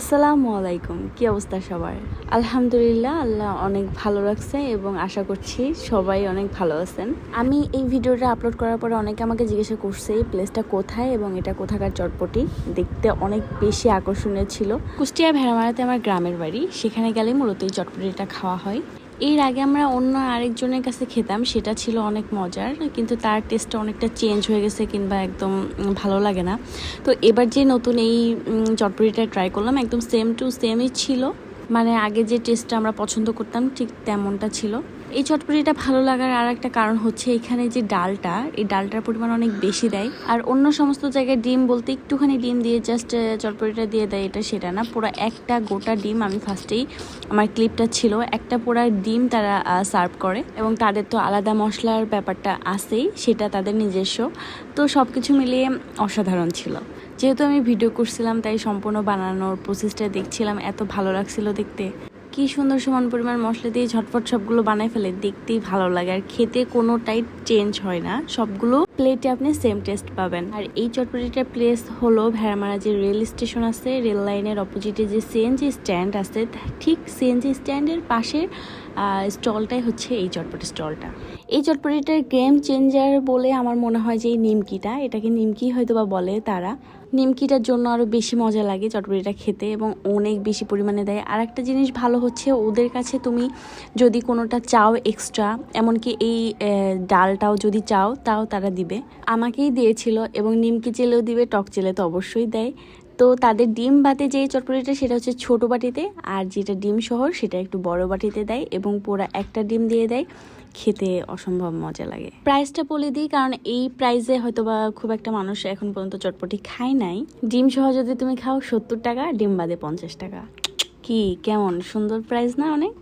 আসসালামু আলাইকুম, কি অবস্থা সবার? আলহামদুলিল্লাহ, আল্লাহ অনেক ভালো রাখছে এবং আশা করছি সবাই অনেক ভালো আছেন। আমি এই ভিডিওটা আপলোড করার পরে অনেকে আমাকে জিজ্ঞাসা করছে, এই প্লেসটা কোথায় এবং এটা কোথাকার চটপটি? দেখতে অনেক বেশি আকর্ষণীয় ছিল। কুষ্টিয়া ভেড়ামারাতে আমার গ্রামের বাড়ি, সেখানে গেলে মূলত এই চটপটিটা খাওয়া হয়। এর আগে আমরা অন্য আরেকজনের কাছে খেতাম, সেটা ছিল অনেক মজার, কিন্তু তার টেস্টটা অনেকটা চেঞ্জ হয়ে গেছে কিংবা একদম ভালো লাগে না। তো এবার যে নতুন এই চটপটিটা ট্রাই করলাম, একদম সেম টু সেমই ছিল। মানে আগে যে টেস্টটা আমরা পছন্দ করতাম, ঠিক তেমনটা ছিল। এই চটপটিটা ভালো লাগার আর একটা কারণ হচ্ছে এখানে যে ডালটা, এই ডালটার পরিমাণ অনেক বেশি দেয়। আর অন্য সমস্ত জায়গায় ডিম বলতে একটুখানি ডিম দিয়ে জাস্ট চটপটিটা দিয়ে দেয় এটা সেটা না। পুরো একটা গোটা ডিম আমি ফার্স্টেই, আমার ক্লিপটা ছিল, একটা পুরা ডিম তারা সার্ভ করে এবং তাদের তো আলাদা মশলার ব্যাপারটা আছেই, সেটা তাদের নিজস্ব। তো সব কিছু মিলিয়ে অসাধারণ ছিল। যেহেতু আমি ভিডিও করছিলাম, তাই সম্পূর্ণ বানানোর প্রসেসটা দেখছিলাম, এত ভালো লাগছিল দেখতে। কি সুন্দর সমান পরিমাণ মশলা দিয়ে ঝটপট সবগুলো বানায় ফেলে, দেখতেই ভালো লাগে। আর খেতে কোনোটাই চেঞ্জ হয় না। সবগুলো প্লেটে আপনি সেম টেস্ট পাবেন। আর এই চটপটিটার প্লেস হলো ভেড়ামারা যে রেল স্টেশন আছে রেল লাইনের অপোজিটে যে সিএনজি স্ট্যান্ড আছে, ঠিক সিএনজি স্ট্যান্ডের পাশের স্টলটাই হচ্ছে এই চটপটি স্টলটা এই চটপটিটার গেম চেঞ্জার বলে আমার মনে হয় যে এই নিমকিটা, এটাকে নিমকি হয়তো বা বলে তারা। নিমকিটার জন্য আরও বেশি মজা লাগে চটপটিটা খেতে এবং অনেক বেশি পরিমাণে দেয়। আর একটা জিনিস ভালো হচ্ছে, ওদের কাছে তুমি যদি কোনোটা চাও এক্সট্রা এমনকি এই ডালটাও যদি চাও, তাও তারা দিবে। আমাকেই দিয়েছিল এবং নিমকি চেলেও দিবে, টক চেলে তো অবশ্যই দেয়। তো তাদের ডিম বাতে যে চটপটিটা, সেটা হচ্ছে ছোট বাটিতে। আর যেটা ডিম শহর, সেটা একটু বড় বাটিতে দেয় এবং পুরো একটা ডিম দিয়ে দেয়। খেতে অসম্ভব মজা লাগে। প্রাইসটা বলে দিই, কারণ এই প্রাইসে হয়তো বা খুব একটা মানুষ এখন পর্যন্ত চটপটি খায় নাই। ডিম সহ যদি তুমি খাও সত্তর টাকা, ডিম বাদে পঞ্চাশ টাকা। কি, কেমন? সুন্দর প্রাইস না অনেক?